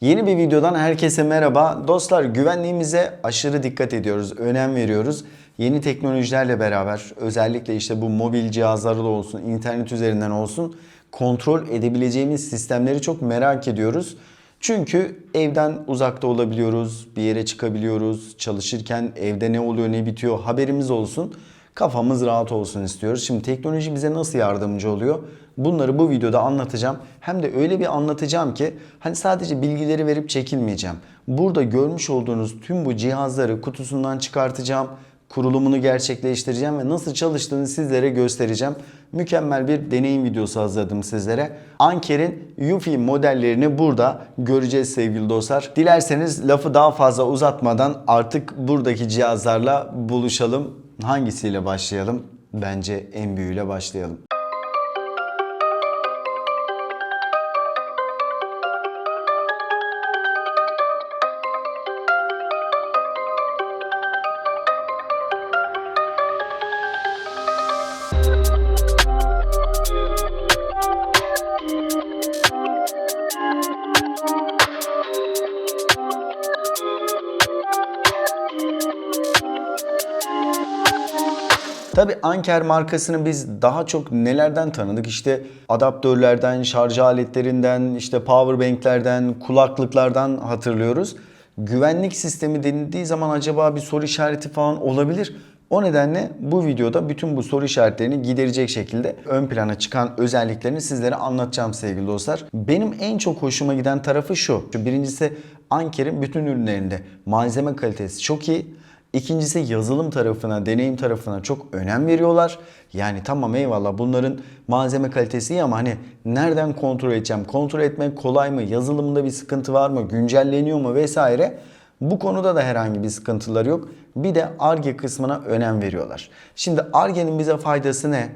Yeni bir videodan herkese merhaba. Dostlar güvenliğimize aşırı dikkat ediyoruz, önem veriyoruz. Yeni teknolojilerle beraber özellikle işte bu mobil cihazlarda da olsun, internet üzerinden olsun kontrol edebileceğimiz sistemleri çok merak ediyoruz. Çünkü evden uzakta olabiliyoruz, bir yere çıkabiliyoruz, çalışırken evde ne oluyor ne bitiyor haberimiz olsun. Kafamız rahat olsun istiyoruz. Şimdi teknoloji bize nasıl yardımcı oluyor? Bunları bu videoda anlatacağım. Hem de öyle bir anlatacağım ki hani sadece bilgileri verip çekilmeyeceğim. Burada görmüş olduğunuz tüm bu cihazları kutusundan çıkartacağım. Kurulumunu gerçekleştireceğim ve nasıl çalıştığını sizlere göstereceğim. Mükemmel bir deneyim videosu hazırladım sizlere. Anker'in Yufi modellerini burada göreceğiz sevgili dostlar. Dilerseniz lafı daha fazla uzatmadan artık buradaki cihazlarla buluşalım. Hangisiyle başlayalım? Bence en büyüğüyle başlayalım. Tabi Anker markasını biz daha çok nelerden tanıdık? İşte adaptörlerden, şarj aletlerinden, işte powerbanklerden, kulaklıklardan hatırlıyoruz. Güvenlik sistemi denildiği zaman acaba bir soru işareti falan olabilir. O nedenle bu videoda bütün bu soru işaretlerini giderecek şekilde ön plana çıkan özelliklerini sizlere anlatacağım sevgili dostlar. Benim en çok hoşuma giden tarafı şu. Birincisi Anker'in bütün ürünlerinde malzeme kalitesi çok iyi. İkincisi yazılım tarafına, deneyim tarafına çok önem veriyorlar. Yani tamam eyvallah bunların malzeme kalitesi iyi ama hani nereden kontrol edeceğim? Kontrol etmek kolay mı? Yazılımında bir sıkıntı var mı? Güncelleniyor mu vesaire? Bu konuda da herhangi bir sıkıntıları yok. Bir de ARGE kısmına önem veriyorlar. Şimdi ARGE'nin bize faydası ne?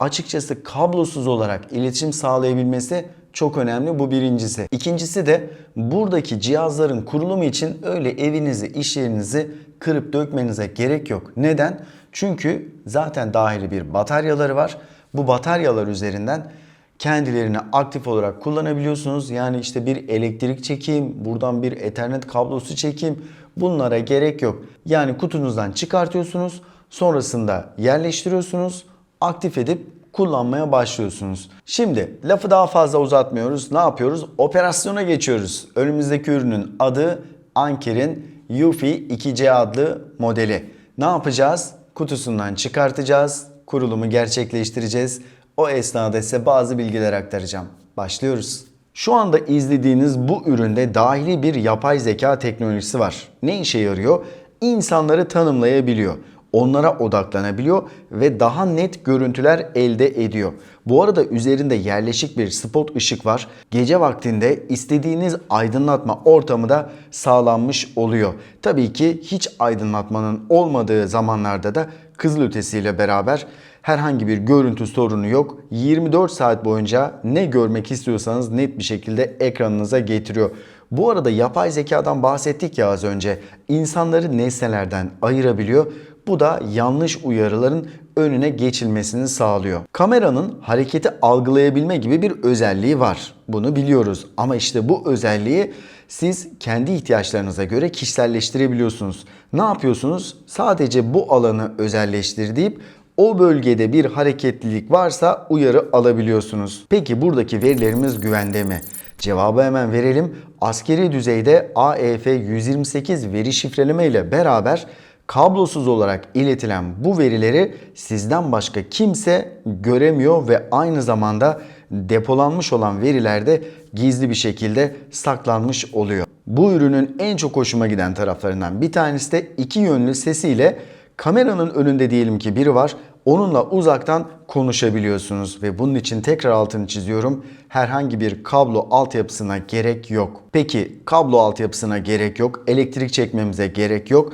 Açıkçası kablosuz olarak iletişim sağlayabilmesi çok önemli. Bu birincisi. İkincisi de buradaki cihazların kurulumu için öyle evinizi, iş yerinizi kırıp dökmenize gerek yok. Neden? Çünkü zaten dahili bir bataryaları var. Bu bataryalar üzerinden kendilerini aktif olarak kullanabiliyorsunuz. Yani işte bir elektrik çekeyim, buradan bir ethernet kablosu çekeyim. Bunlara gerek yok. Yani kutunuzdan çıkartıyorsunuz, sonrasında yerleştiriyorsunuz, aktif edip kullanmaya başlıyorsunuz. Şimdi lafı daha fazla uzatmıyoruz. Ne yapıyoruz? Operasyona geçiyoruz. Önümüzdeki ürünün adı Anker'in Yufi 2C adlı modeli. Ne yapacağız? Kutusundan çıkartacağız. Kurulumu gerçekleştireceğiz. O esnada size bazı bilgiler aktaracağım. Başlıyoruz. Şu anda izlediğiniz bu üründe dahili bir yapay zeka teknolojisi var. Ne işe yarıyor? İnsanları tanımlayabiliyor onlara odaklanabiliyor ve daha net görüntüler elde ediyor. Bu arada üzerinde yerleşik bir spot ışık var. Gece vaktinde istediğiniz aydınlatma ortamı da sağlanmış oluyor. Tabii ki hiç aydınlatmanın olmadığı zamanlarda da kızılötesiyle beraber herhangi bir görüntü sorunu yok. 24 saat boyunca ne görmek istiyorsanız net bir şekilde ekranınıza getiriyor. Bu arada yapay zekadan bahsettik ya az önce. İnsanları nesnelerden ayırabiliyor. Bu da yanlış uyarıların önüne geçilmesini sağlıyor. Kameranın hareketi algılayabilme gibi bir özelliği var. Bunu biliyoruz ama işte bu özelliği siz kendi ihtiyaçlarınıza göre kişiselleştirebiliyorsunuz. Ne yapıyorsunuz? Sadece bu alanı özelleştir deyip o bölgede bir hareketlilik varsa uyarı alabiliyorsunuz. Peki buradaki verilerimiz güvende mi? Cevabı hemen verelim. Askeri düzeyde AEF 128 veri şifreleme ile beraber kablosuz olarak iletilen bu verileri sizden başka kimse göremiyor ve aynı zamanda depolanmış olan veriler de gizli bir şekilde saklanmış oluyor. Bu ürünün en çok hoşuma giden taraflarından bir tanesi de iki yönlü sesiyle kameranın önünde diyelim ki biri var. Onunla uzaktan konuşabiliyorsunuz ve bunun için tekrar altını çiziyorum. Herhangi bir kablo altyapısına gerek yok. Peki kablo altyapısına gerek yok. Elektrik çekmemize gerek yok.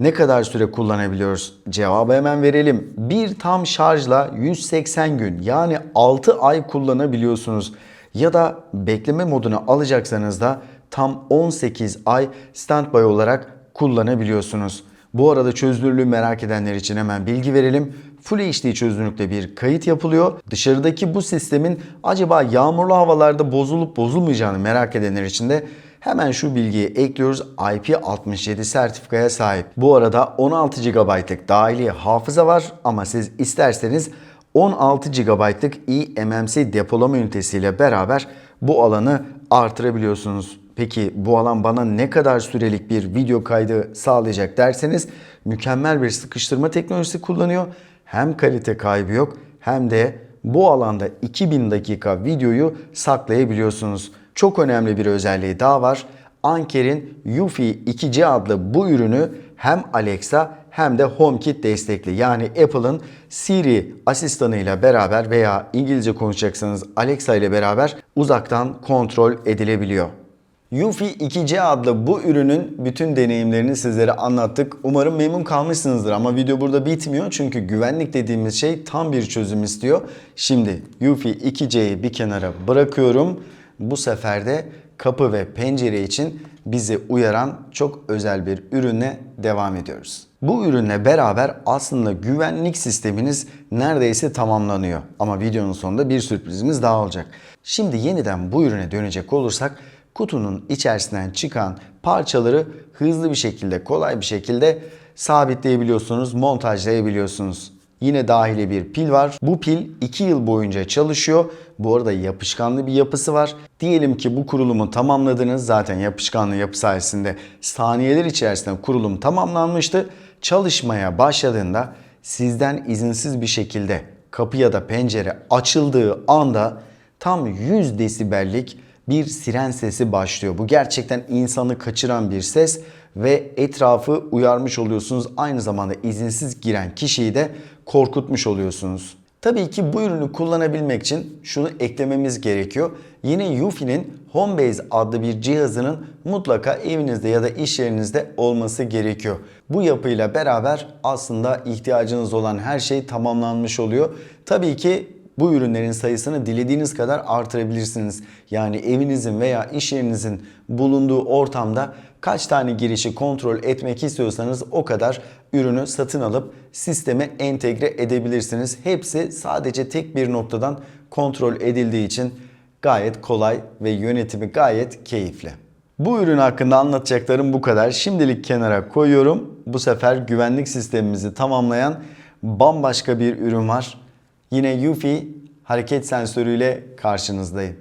Ne kadar süre kullanabiliyoruz? Cevabı hemen verelim. Bir tam şarjla 180 gün yani 6 ay kullanabiliyorsunuz. Ya da bekleme moduna alacaksanız da tam 18 ay standby olarak kullanabiliyorsunuz. Bu arada çözünürlüğü merak edenler için hemen bilgi verelim. Full HD çözünürlükte bir kayıt yapılıyor. Dışarıdaki bu sistemin acaba yağmurlu havalarda bozulup bozulmayacağını merak edenler için de Hemen şu bilgiyi ekliyoruz. IP67 sertifikaya sahip. Bu arada 16 GB'lık dahili hafıza var ama siz isterseniz 16 GB'lık eMMC depolama ünitesiyle beraber bu alanı artırabiliyorsunuz. Peki bu alan bana ne kadar sürelik bir video kaydı sağlayacak derseniz mükemmel bir sıkıştırma teknolojisi kullanıyor. Hem kalite kaybı yok hem de bu alanda 2000 dakika videoyu saklayabiliyorsunuz. Çok önemli bir özelliği daha var. Anker'in Eufy 2C adlı bu ürünü hem Alexa hem de HomeKit destekli. Yani Apple'ın Siri asistanıyla beraber veya İngilizce konuşacaksanız Alexa ile beraber uzaktan kontrol edilebiliyor. Eufy 2C adlı bu ürünün bütün deneyimlerini sizlere anlattık. Umarım memnun kalmışsınızdır ama video burada bitmiyor. Çünkü güvenlik dediğimiz şey tam bir çözüm istiyor. Şimdi Eufy 2C'yi bir kenara bırakıyorum. Bu sefer de kapı ve pencere için bizi uyaran çok özel bir ürünle devam ediyoruz. Bu ürünle beraber aslında güvenlik sisteminiz neredeyse tamamlanıyor. Ama videonun sonunda bir sürprizimiz daha olacak. Şimdi yeniden bu ürüne dönecek olursak kutunun içerisinden çıkan parçaları hızlı bir şekilde, kolay bir şekilde sabitleyebiliyorsunuz, montajlayabiliyorsunuz. Yine dahili bir pil var. Bu pil 2 yıl boyunca çalışıyor. Bu arada yapışkanlı bir yapısı var. Diyelim ki bu kurulumu tamamladınız. Zaten yapışkanlı yapı sayesinde saniyeler içerisinde kurulum tamamlanmıştı. Çalışmaya başladığında sizden izinsiz bir şekilde kapı ya da pencere açıldığı anda tam 100 desibellik bir siren sesi başlıyor. Bu gerçekten insanı kaçıran bir ses ve etrafı uyarmış oluyorsunuz. Aynı zamanda izinsiz giren kişiyi de korkutmuş oluyorsunuz. Tabii ki bu ürünü kullanabilmek için şunu eklememiz gerekiyor. Yine Eufy'nin Homebase adlı bir cihazının mutlaka evinizde ya da iş yerinizde olması gerekiyor. Bu yapıyla beraber aslında ihtiyacınız olan her şey tamamlanmış oluyor. Tabii ki bu ürünlerin sayısını dilediğiniz kadar artırabilirsiniz. Yani evinizin veya iş yerinizin bulunduğu ortamda kaç tane girişi kontrol etmek istiyorsanız o kadar ürünü satın alıp sisteme entegre edebilirsiniz. Hepsi sadece tek bir noktadan kontrol edildiği için gayet kolay ve yönetimi gayet keyifli. Bu ürün hakkında anlatacaklarım bu kadar. Şimdilik kenara koyuyorum. Bu sefer güvenlik sistemimizi tamamlayan bambaşka bir ürün var. Yine Eufy hareket sensörüyle karşınızdayım.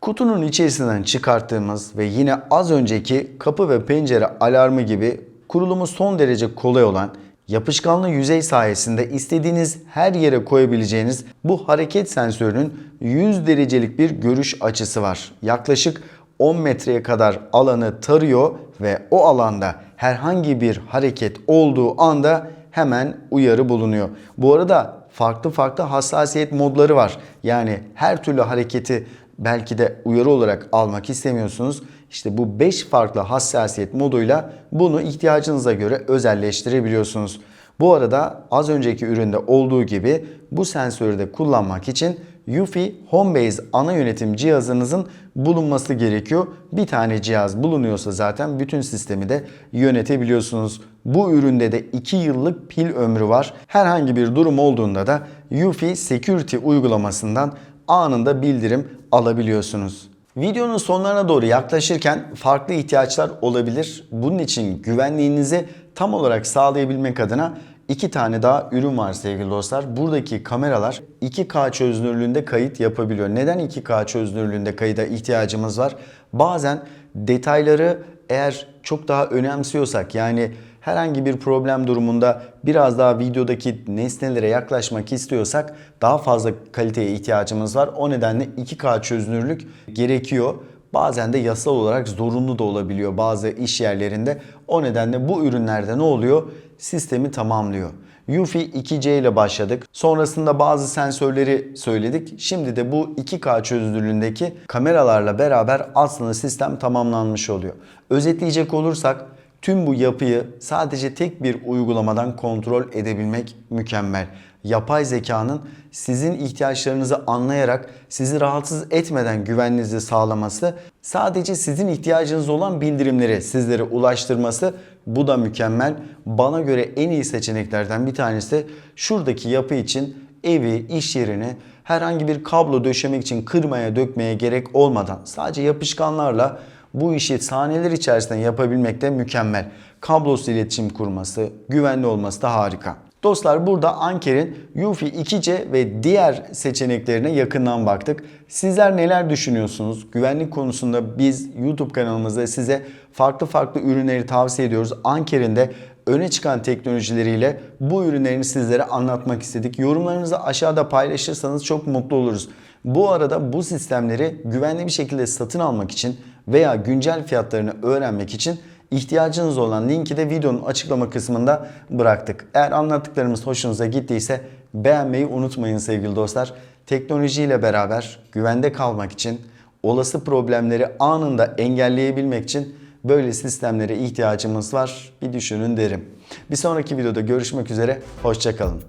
Kutunun içerisinden çıkarttığımız ve yine az önceki kapı ve pencere alarmı gibi kurulumu son derece kolay olan yapışkanlı yüzey sayesinde istediğiniz her yere koyabileceğiniz bu hareket sensörünün 100 derecelik bir görüş açısı var. Yaklaşık 10 metreye kadar alanı tarıyor ve o alanda herhangi bir hareket olduğu anda hemen uyarı bulunuyor. Bu arada farklı farklı hassasiyet modları var. Yani her türlü hareketi belki de uyarı olarak almak istemiyorsunuz. İşte bu 5 farklı hassasiyet moduyla bunu ihtiyacınıza göre özelleştirebiliyorsunuz. Bu arada az önceki üründe olduğu gibi bu sensörü de kullanmak için Eufy Homebase ana yönetim cihazınızın bulunması gerekiyor. Bir tane cihaz bulunuyorsa zaten bütün sistemi de yönetebiliyorsunuz. Bu üründe de 2 yıllık pil ömrü var. Herhangi bir durum olduğunda da Eufy Security uygulamasından anında bildirim alabiliyorsunuz. Videonun sonlarına doğru yaklaşırken farklı ihtiyaçlar olabilir. Bunun için güvenliğinizi tam olarak sağlayabilmek adına iki tane daha ürün var sevgili dostlar. Buradaki kameralar 2K çözünürlüğünde kayıt yapabiliyor. Neden 2K çözünürlüğünde kayıda ihtiyacımız var? Bazen detayları eğer çok daha önemsiyorsak yani herhangi bir problem durumunda biraz daha videodaki nesnelere yaklaşmak istiyorsak daha fazla kaliteye ihtiyacımız var. O nedenle 2K çözünürlük gerekiyor. Bazen de yasal olarak zorunlu da olabiliyor bazı iş yerlerinde. O nedenle bu ürünlerde ne oluyor? Sistemi tamamlıyor. Eufy 2C ile başladık. Sonrasında bazı sensörleri söyledik. Şimdi de bu 2K çözünürlüğündeki kameralarla beraber aslında sistem tamamlanmış oluyor. Özetleyecek olursak Tüm bu yapıyı sadece tek bir uygulamadan kontrol edebilmek mükemmel. Yapay zekanın sizin ihtiyaçlarınızı anlayarak sizi rahatsız etmeden güvenliğinizi sağlaması, sadece sizin ihtiyacınız olan bildirimleri sizlere ulaştırması bu da mükemmel. Bana göre en iyi seçeneklerden bir tanesi şuradaki yapı için evi, iş yerini herhangi bir kablo döşemek için kırmaya dökmeye gerek olmadan sadece yapışkanlarla bu işi saniyeler içerisinde yapabilmek de mükemmel. Kablosuz iletişim kurması, güvenli olması da harika. Dostlar burada Anker'in UFI 2C ve diğer seçeneklerine yakından baktık. Sizler neler düşünüyorsunuz? Güvenlik konusunda biz YouTube kanalımızda size farklı farklı ürünleri tavsiye ediyoruz. Anker'in de öne çıkan teknolojileriyle bu ürünlerini sizlere anlatmak istedik. Yorumlarınızı aşağıda paylaşırsanız çok mutlu oluruz. Bu arada bu sistemleri güvenli bir şekilde satın almak için veya güncel fiyatlarını öğrenmek için ihtiyacınız olan linki de videonun açıklama kısmında bıraktık. Eğer anlattıklarımız hoşunuza gittiyse beğenmeyi unutmayın sevgili dostlar. Teknolojiyle beraber güvende kalmak için, olası problemleri anında engelleyebilmek için böyle sistemlere ihtiyacımız var. Bir düşünün derim. Bir sonraki videoda görüşmek üzere. Hoşçakalın.